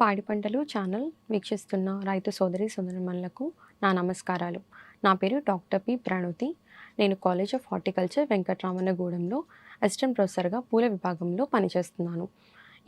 పాడి పంటలు ఛానల్ వీక్షిస్తున్న రైతు సోదరి సోదరిమణులకు నా నమస్కారాలు. నా పేరు డాక్టర్ పి ప్రణుతి. నేను కాలేజ్ ఆఫ్ హార్టికల్చర్ వెంకట్రామన్నగూడెంలో అసిస్టెంట్ ప్రొఫెసర్గా పూల విభాగంలో పనిచేస్తున్నాను.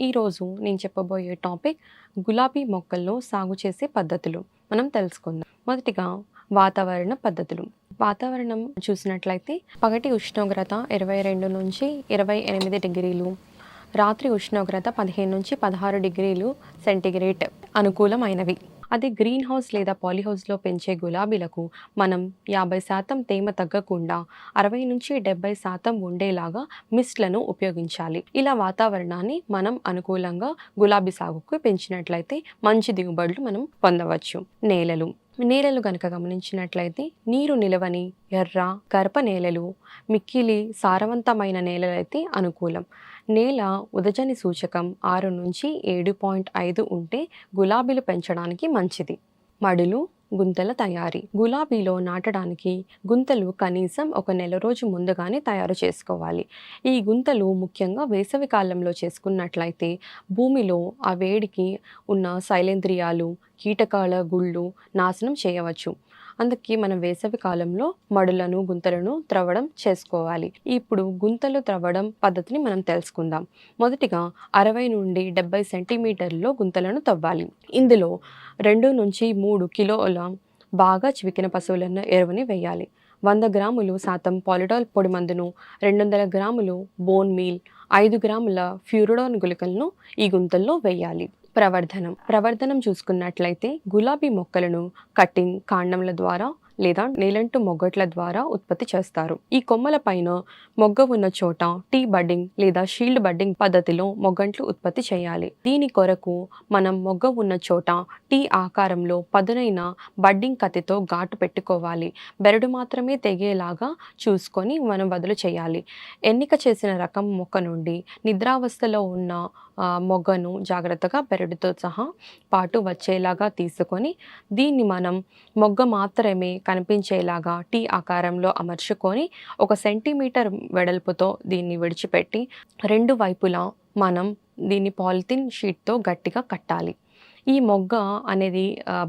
ఈరోజు నేను చెప్పబోయే టాపిక్ గులాబీ మొక్కల్లో సాగు చేసే పద్ధతులు. మనం తెలుసుకుందాం. మొదటిగా వాతావరణ పద్ధతులు. వాతావరణం చూసినట్లయితే పగటి ఉష్ణోగ్రత ఇరవై రెండు నుంచి ఇరవై ఎనిమిది డిగ్రీలు రాత్రి ఉష్ణోగ్రత పదిహేను నుంచి పదహారు డిగ్రీలు సెంటీగ్రేడ్ అనుకూలమైనవి. అదే గ్రీన్ హౌస్ లేదా పాలిహౌస్లో పెంచే గులాబీలకు మనం యాభై శాతం తేమ తగ్గకుండా అరవై నుంచి డెబ్బై శాతం ఉండేలాగా మిస్ట్లను ఉపయోగించాలి. ఇలా వాతావరణాన్ని మనం అనుకూలంగా గులాబీ సాగుకు పెంచినట్లయితే మంచి దిగుబడులు మనం పొందవచ్చు. నేలలు. నేలలు కనుక గమనించినట్లయితే నీరు నిలవని ఎర్ర గర్భ నేలలు మిక్కిలి సారవంతమైన నేలలైతే అనుకూలం. నేల ఉదజని సూచకం ఆరు నుంచి ఏడు పాయింట్ ఐదు ఉంటే గులాబీలు పెంచడానికి మంచిది. మడులు గుంతల తయారీ. గులాబీలో నాటడానికి గుంతలు కనీసం ఒక నెల రోజు ముందుగానే తయారు చేసుకోవాలి. ఈ గుంతలు ముఖ్యంగా వేసవి కాలంలో చేసుకున్నట్లయితే భూమిలో ఆ వేడికి ఉన్న శైలేంద్రియాలు కీటకాల గుళ్ళు నాశనం చేయవచ్చు. అందుకే మనం వేసవి కాలంలో మడులను గుంతలను త్రవ్వడం చేసుకోవాలి. ఇప్పుడు గుంతలు త్రవ్వడం పద్ధతిని మనం తెలుసుకుందాం. మొదటిగా అరవై నుండి డెబ్బై సెంటీమీటర్లలో గుంతలను తవ్వాలి. ఇందులో రెండు నుంచి మూడు కిలోల బాగా చివికిన పశువులను ఎరువుని వేయాలి. వంద గ్రాములు శాతం పాలిడాల్ పొడి మందును రెండు వందల గ్రాములు బోన్ మీల్ ఐదు గ్రాముల ఫ్యూరిడాన్ గుళికలను ఈ గుంతల్లో వేయాలి. ప్రవర్ధనం. ప్రవర్ధనం చూసుకున్నట్లయితే గులాబీ మొక్కలను కట్టింగ్ కాండంల ద్వారా లేదా నేలంటు మొగ్గట్ల ద్వారా ఉత్పత్తి చేస్తారు. ఈ కొమ్మల పైన మొగ్గ ఉన్న చోట టీ బడ్డింగ్ లేదా షీల్డ్ బడ్డింగ్ పద్ధతిలో మొగ్గంట్లు ఉత్పత్తి చేయాలి. దీని కొరకు మనం మొగ్గ ఉన్న చోట టీ ఆకారంలో పదునైన బడ్డింగ్ కత్తితో ఘాటు పెట్టుకోవాలి. బెరడు మాత్రమే తెగేలాగా చూసుకొని మనం వదులు చేయాలి. ఎన్నిక చేసిన రకం మొక్క నుండి నిద్రావస్థలో ఉన్న మొగ్గను జాగ్రత్తగా బెరడుతో సహా పాటు వచ్చేలాగా తీసుకొని దీన్ని మనం మొగ్గ మాత్రమే కనిపించేలాగా టీ ఆకారంలో అమర్చుకొని ఒక సెంటీమీటర్ వెడల్పుతో దీన్ని విడిచిపెట్టి రెండు వైపులా మనం దీన్ని పాలిథిన్ షీట్తో గట్టిగా కట్టాలి. ఈ మొగ్గ అనేది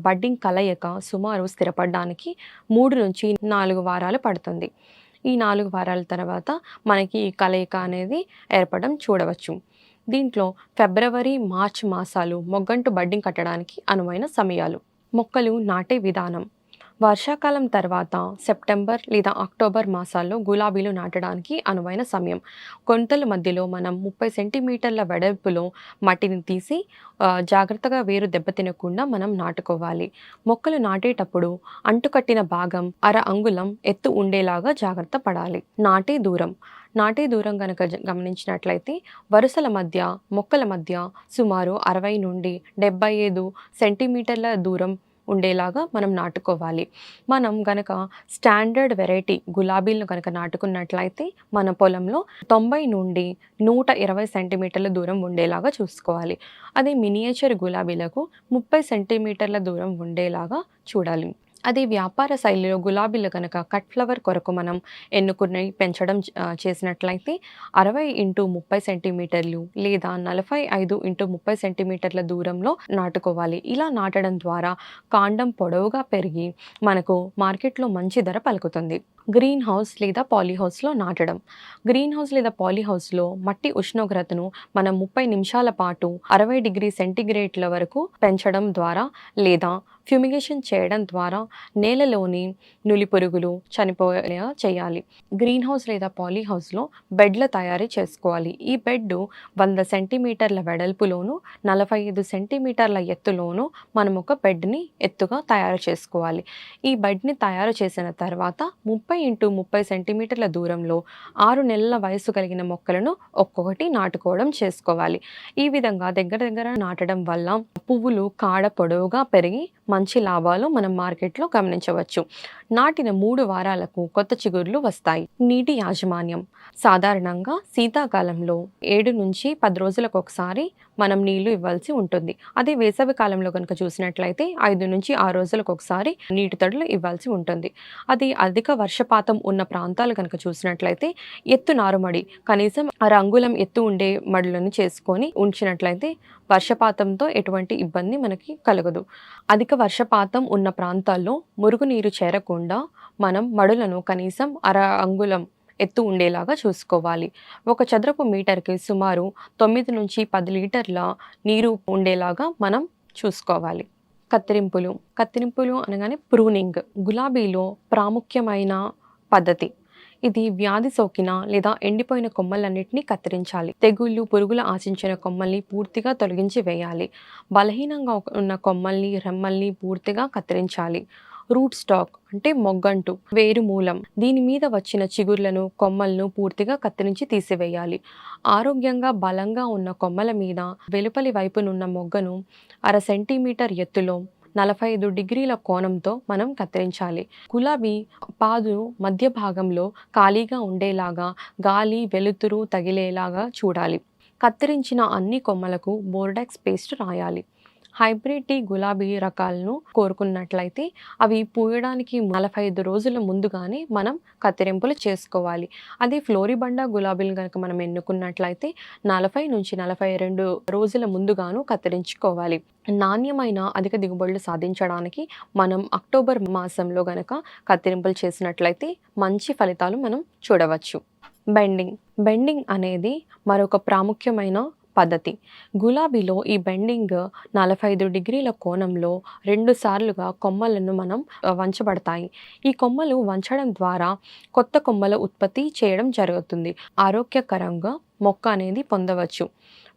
బడ్డింగ్ కలయిక సుమారు స్థిరపడడానికి మూడు నుంచి నాలుగు వారాలు పడుతుంది. ఈ నాలుగు వారాల తర్వాత మనకి ఈ కలయిక అనేది ఏర్పడడం చూడవచ్చు. దీంట్లో ఫిబ్రవరి మార్చ్ మాసాలు మొగ్గంటు బడ్డింగ్ కట్టడానికి అనువైన సమయాలు. మొక్కలు నాటే విధానం. వర్షాకాలం తర్వాత సెప్టెంబర్ లేదా అక్టోబర్ మాసాల్లో గులాబీలు నాటడానికి అనువైన సమయం. కొంతల మధ్యలో మనం ముప్పై సెంటీమీటర్ల వెడల్పులో మట్టిని తీసి జాగ్రత్తగా వేరు దెబ్బతినకుండా మనం నాటుకోవాలి. మొక్కలు నాటేటప్పుడు అంటుకట్టిన భాగం అర అంగుళం ఎత్తు ఉండేలాగా జాగ్రత్త పడాలి. నాటే దూరం. నాటే దూరం కనుక గమనించినట్లయితే వరుసల మధ్య మొక్కల మధ్య సుమారు అరవై నుండి డెబ్బై ఐదు సెంటీమీటర్ల దూరం ఉండేలాగా మనం నాటుకోవాలి. మనం గనక స్టాండర్డ్ వెరైటీ గులాబీలను కనుక నాటుకున్నట్లయితే మన పొలంలో తొంభై నుండి నూట ఇరవై సెంటీమీటర్ల దూరం ఉండేలాగా చూసుకోవాలి. అదే మినియేచర్ గులాబీలకు ముప్పై సెంటీమీటర్ల దూరం ఉండేలాగా చూడాలి. అదే వ్యాపార శైలిలో గులాబీలు కనుక కట్ ఫ్లవర్ కొరకు మనం ఎన్నుకుని పెంచడం చేసినట్లయితే అరవై ఇంటూ ముప్పై సెంటీమీటర్లు లేదా నలభై ఐదు ఇంటూ ముప్పై సెంటీమీటర్ల దూరంలో నాటుకోవాలి. ఇలా నాటడం ద్వారా కాండం పొడవుగా పెరిగి మనకు మార్కెట్లో మంచి ధర పలుకుతుంది. గ్రీన్ హౌస్ లేదా పాలీ హౌస్లో నాటడం. గ్రీన్ హౌస్ లేదా పాలీ హౌస్లో మట్టి ఉష్ణోగ్రతను మనం ముప్పై నిమిషాల పాటు అరవై డిగ్రీ సెంటీగ్రేడ్ల వరకు పెంచడం ద్వారా లేదా ఫ్యూమిగేషన్ చేయడం ద్వారా నేలలోని నులి పురుగులు చనిపోయేలా చేయాలి. గ్రీన్ హౌస్ లేదా పాలీ హౌస్లో బెడ్ల తయారీ చేసుకోవాలి. ఈ బెడ్ వంద సెంటీమీటర్ల వెడల్పులోను నలభై ఐదు సెంటీమీటర్ల ఎత్తులోను మనం ఒక బెడ్ని ఎత్తుగా తయారు చేసుకోవాలి. ఈ బెడ్ని తయారు చేసిన తర్వాత ముప్పై ముప్పై ఇంటూ ముప్పై సెంటీమీటర్ల దూరంలో ఆరు నెలల వయసు కలిగిన మొక్కలను ఒక్కొక్కటి నాటుకోవడం చేసుకోవాలి. ఈ విధంగా దగ్గర దగ్గర నాటడం వల్ల పువ్వులు కాడ పొడవుగా పెరిగి మంచి లాభాలు మనం మార్కెట్లో గమనించవచ్చు. నాటిన మూడు వారాలకు కొత్త చిగుర్లు వస్తాయి. నీటి యాజమాన్యం. సాధారణంగా శీతాకాలంలో ఏడు నుంచి పది రోజులకు ఒకసారి మనం నీళ్ళు ఇవ్వాల్సి ఉంటుంది. అదే వేసవి కాలంలో కనుక చూసినట్లయితే ఐదు నుంచి ఆరు రోజులకు ఒకసారి నీటి తడులు ఇవ్వాల్సి ఉంటుంది. అది అధిక వర్షపాతం ఉన్న ప్రాంతాలు కనుక చూసినట్లయితే ఎత్తు నారుమడి కనీసం ఆ రంగులం ఎత్తు ఉండే మడులను చేసుకొని ఉంచినట్లయితే వర్షపాతంతో ఎటువంటి ఇబ్బంది మనకి కలగదు. అధిక వర్షపాతం ఉన్న ప్రాంతాల్లో మురుగునీరు చేరకుండా మనం మడులను కనీసం అర అంగుళం ఎత్తు ఉండేలాగా చూసుకోవాలి. ఒక చదరపు మీటర్కి సుమారు తొమ్మిది నుంచి పది లీటర్ల నీరు ఉండేలాగా మనం చూసుకోవాలి. కత్తిరింపులు. కత్తిరింపులు అనగానే ప్రూనింగ్. గులాబీలో ప్రాముఖ్యమైన పద్ధతి. ఇది వ్యాధి సోకిన లేదా ఎండిపోయిన కొమ్మలన్నిటిని కత్తిరించాలి. తెగుళ్ళు పురుగులు ఆశించిన కొమ్మల్ని పూర్తిగా తొలగించి వేయాలి. బలహీనంగా ఉన్న కొమ్మల్ని రెమ్మల్ని పూర్తిగా కత్తిరించాలి. రూట్ స్టాక్ అంటే మొగ్గంటు వేరు మూలం. దీని మీద వచ్చిన చిగుర్లను కొమ్మలను పూర్తిగా కత్తిరించి తీసివేయాలి. ఆరోగ్యంగా బలంగా ఉన్న కొమ్మల మీద వెలుపలి వైపునున్న మొగ్గను అర సెంటీమీటర్ ఎత్తులో నలభై ఐదు డిగ్రీల కోణంతో మనం కత్తిరించాలి. గులాబీ పాదు మధ్య భాగంలో ఖాళీగా ఉండేలాగా గాలి వెలుతురు తగిలేలాగా చూడాలి. కత్తిరించిన అన్ని కొమ్మలకు బోర్డాక్స్ పేస్ట్ రాయాలి. హైబ్రిడ్ టీ గులాబీ రకాలను కోరుకున్నట్లయితే అవి పూయడానికి నలభై ఐదు రోజుల ముందుగానే మనం కత్తిరింపులు చేసుకోవాలి. అదే ఫ్లోరిబండా గులాబీలు కనుక మనం ఎన్నుకున్నట్లయితే నలభై నుంచి నలభై రెండు రోజుల ముందుగాను కత్తిరించుకోవాలి. నాణ్యమైన అధిక దిగుబడులు సాధించడానికి మనం అక్టోబర్ మాసంలో గనక కత్తిరింపులు చేసినట్లయితే మంచి ఫలితాలు మనం చూడవచ్చు. బెండింగ్. బెండింగ్ అనేది మరొక ప్రాముఖ్యమైన పద్ధతి. గులాబీలో ఈ బెండింగ్ నలభై ఐదు డిగ్రీల కోణంలో రెండు సార్లుగా కొమ్మలను మనం వంచబడతాయి. ఈ కొమ్మలు వంచడం ద్వారా కొత్త కొమ్మల ఉత్పత్తి చేయడం జరుగుతుంది. ఆరోగ్యకరంగా మొక్క అనేది పొందవచ్చు.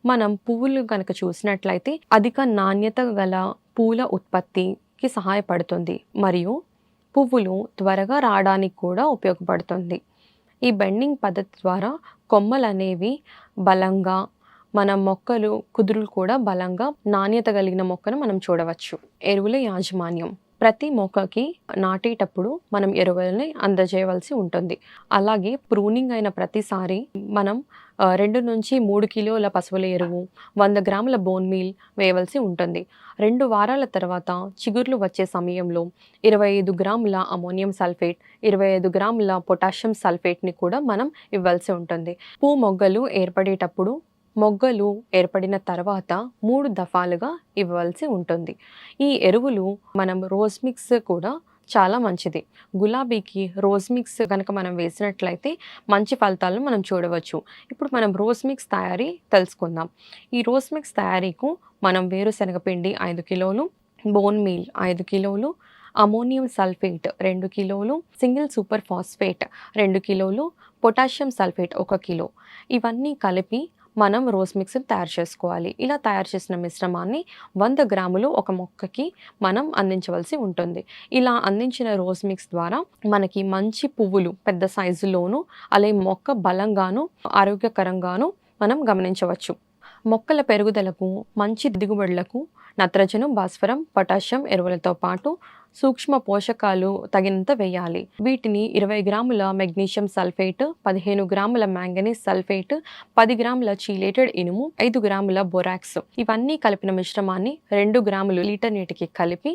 మనం పువ్వులు కనుక చూసినట్లయితే అధిక నాణ్యత గల పూల ఉత్పత్తికి సహాయపడుతుంది. మరియు పువ్వులు త్వరగా రావడానికి కూడా ఉపయోగపడుతుంది. ఈ బెండింగ్ పద్ధతి ద్వారా కొమ్మలు అనేవి బలంగా మన మొక్కలు కుదురులు కూడా బలంగా నాణ్యత కలిగిన మొక్కను మనం చూడవచ్చు. ఎరువుల యాజమాన్యం. ప్రతి మొక్కకి నాటేటప్పుడు మనం ఎరువులని అందజేయవలసి ఉంటుంది. అలాగే ప్రూనింగ్ అయిన ప్రతిసారి మనం రెండు నుంచి మూడు కిలోల పశువుల ఎరువు వంద గ్రాముల బోన్ మీల్ వేయవలసి ఉంటుంది. రెండు వారాల తర్వాత చిగుర్లు వచ్చే సమయంలో ఇరవై ఐదు గ్రాముల అమోనియం సల్ఫేట్ ఇరవై ఐదు గ్రాముల పొటాషియం సల్ఫేట్ని కూడా మనం ఇవ్వాల్సి ఉంటుంది. పూ మొగ్గలు ఏర్పడేటప్పుడు మొగ్గలు ఏర్పడిన తర్వాత మూడు దఫాలుగా ఇవ్వాల్సి ఉంటుంది. ఈ ఎరువులు మనం రోజ్ మిక్స్ కూడా చాలా మంచిది. గులాబీకి రోజ్ మిక్స్ కనుక మనం వేసినట్లయితే మంచి ఫలితాలను మనం చూడవచ్చు. ఇప్పుడు మనం రోజ్ మిక్స్ తయారీ తెలుసుకుందాం. ఈ రోజ్ మిక్స్ తయారీకు మనం వేరుశనగ పిండి ఐదు కిలోలు బోన్ మీల్ ఐదు కిలోలు అమోనియం సల్ఫేట్ రెండు కిలోలు సింగిల్ సూపర్ ఫాస్ఫేట్ రెండు కిలోలు పొటాషియం సల్ఫేట్ ఒక కిలో. ఇవన్నీ కలిపి మనం రోజ్ మిక్స్ తయారు చేసుకోవాలి. ఇలా తయారు చేసిన మిశ్రమాన్ని వంద గ్రాములు ఒక మొక్కకి మనం అందించవలసి ఉంటుంది. ఇలా అందించిన రోజ్ మిక్స్ ద్వారా మనకి మంచి పువ్వులు పెద్ద సైజులోను అలాగే మొక్క బలంగాను ఆరోగ్యకరంగాను మనం గమనించవచ్చు. మొక్కల పెరుగుదలకు మంచి దిగుబడులకు నత్రజను భాస్వరం పొటాషియం ఎరువులతో పాటు సూక్ష్మ పోషకాలు తగినంత వేయాలి. వీటిని ఇరవై గ్రాముల మెగ్నీషియం సల్ఫేట్ పదిహేను గ్రాముల మ్యాంగనీస్ సల్ఫేట్ పది గ్రాముల చీలేటెడ్ ఇనుము ఐదు గ్రాముల బొరాక్స్. ఇవన్నీ కలిపిన మిశ్రమాన్ని రెండు గ్రాములు లీటర్ నీటికి కలిపి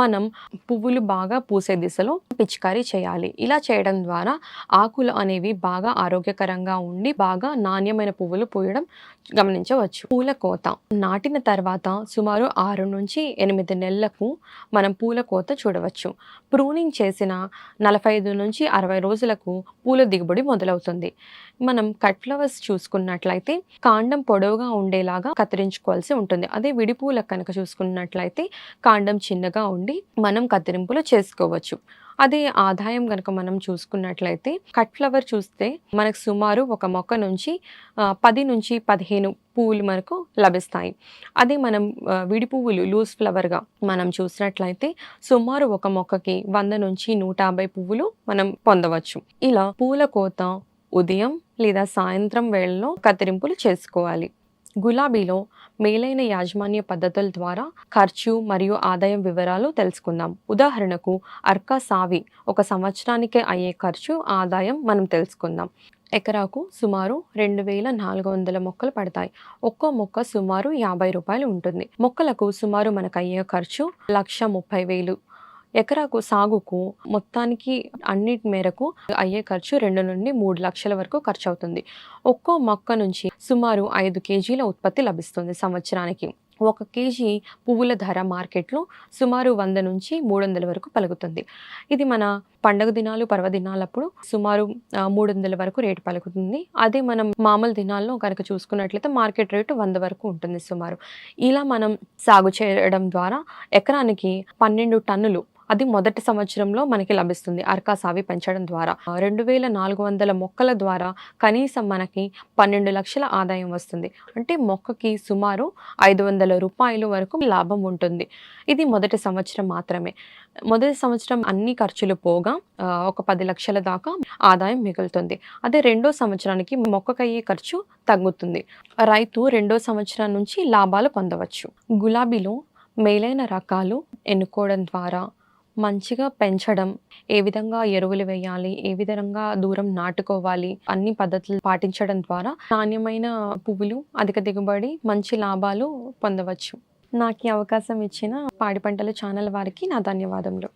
మనం పువ్వులు బాగా పూసే దిశలో పిచికారీ చేయాలి. ఇలా చేయడం ద్వారా ఆకులు అనేవి బాగా ఆరోగ్యకరంగా ఉండి బాగా నాణ్యమైన పువ్వులు పూయడం గమనించవచ్చు. పూల కోత నాటిన తర్వాత సుమారు ఆరు నుంచి ఎనిమిది నెలలకు మనం పూల కోత చూడవచ్చు. ప్రూనింగ్ చేసిన నలభై ఐదు నుంచి అరవై రోజులకు పూల దిగుబడి మొదలవుతుంది. మనం కట్ ఫ్లవర్స్ చూసుకున్నట్లయితే కాండం పొడవుగా ఉండేలాగా కత్తిరించుకోవాల్సి ఉంటుంది. అదే విడిపూల కనుక చూసుకున్నట్లయితే కాండం చిన్నగా ఉండి మనం కత్తిరింపులు చేసుకోవచ్చు. అదే ఆదాయం కనుక మనం చూసుకున్నట్లయితే కట్ ఫ్లవర్ చూస్తే మనకు సుమారు ఒక మొక్క నుంచి పది నుంచి పదిహేను పువ్వులు మనకు లభిస్తాయి. అదే మనం విడి పువ్వులు లూజ్ ఫ్లవర్గా మనం చూసినట్లయితే సుమారు ఒక మొక్కకి వంద నుంచి నూట యాభై పువ్వులు మనం పొందవచ్చు. ఇలా పూల కోత ఉదయం లేదా సాయంత్రం వేళలో కత్తిరింపులు చేసుకోవాలి. గులాబీలో మేలైన యాజమాన్య పద్ధతుల ద్వారా ఖర్చు మరియు ఆదాయం వివరాలు తెలుసుకుందాం. ఉదాహరణకు అర్కా సావి ఒక సంవత్సరానికి అయ్యే ఖర్చు ఆదాయం మనం తెలుసుకుందాం. ఎకరాకు సుమారు రెండు వేల నాలుగు వందల మొక్కలు పడతాయి. ఒక్కో మొక్క సుమారు యాభై రూపాయలు ఉంటుంది. మొక్కలకు సుమారు మనకు అయ్యే ఖర్చు లక్ష ముప్పై వేలు. ఎకరాకు సాగుకు మొత్తానికి అన్నిటి మేరకు అయ్యే ఖర్చు రెండు నుండి మూడు లక్షల వరకు ఖర్చు అవుతుంది ఒక్కో మొక్క నుంచి సుమారు ఐదు కేజీల ఉత్పత్తి లభిస్తుంది సంవత్సరానికి. ఒక కేజీ పువ్వుల ధర మార్కెట్లో సుమారు వంద నుంచి మూడు వందల వరకు పలుకుతుంది. ఇది మన పండగ దినాలు పర్వదినాలప్పుడు సుమారు మూడు వందల వరకు రేటు పలుకుతుంది. అదే మనం మామూలు దినాల్లో కనుక చూసుకున్నట్లయితే మార్కెట్ రేటు వంద వరకు ఉంటుంది సుమారు. ఇలా మనం సాగు చేయడం ద్వారా ఎకరానికి పన్నెండు టన్నులు అది మొదటి సంవత్సరంలో మనకి లభిస్తుంది అర్కా సావి పెంచడం ద్వారా. రెండు వేల నాలుగు వందల మొక్కల ద్వారా కనీసం మనకి పన్నెండు లక్షల ఆదాయం వస్తుంది. అంటే మొక్కకి సుమారు ఐదు వందల రూపాయల వరకు లాభం ఉంటుంది. ఇది మొదటి సంవత్సరం మాత్రమే. మొదటి సంవత్సరం అన్ని ఖర్చులు పోగా ఒక పది లక్షల దాకా ఆదాయం మిగులుతుంది. అదే రెండో సంవత్సరానికి మొక్కకయ్యే ఖర్చు తగ్గుతుంది. రైతు రెండో సంవత్సరం నుంచి లాభాలు పొందవచ్చు. గులాబీలో మేలైన రకాలు ఎన్నుకోవడం ద్వారా మంచిగా పెంచడం ఏ విధంగా ఎరువులు వేయాలి ఏ విధంగా దూరం నాటుకోవాలి అన్ని పద్ధతులు పాటించడం ద్వారా నాణ్యమైన పువ్వులు అధిక దిగుబడి మంచి లాభాలు పొందవచ్చు. నాకు ఈ అవకాశం ఇచ్చిన పాడి పంటల ఛానల్ వారికి నా ధన్యవాదములు.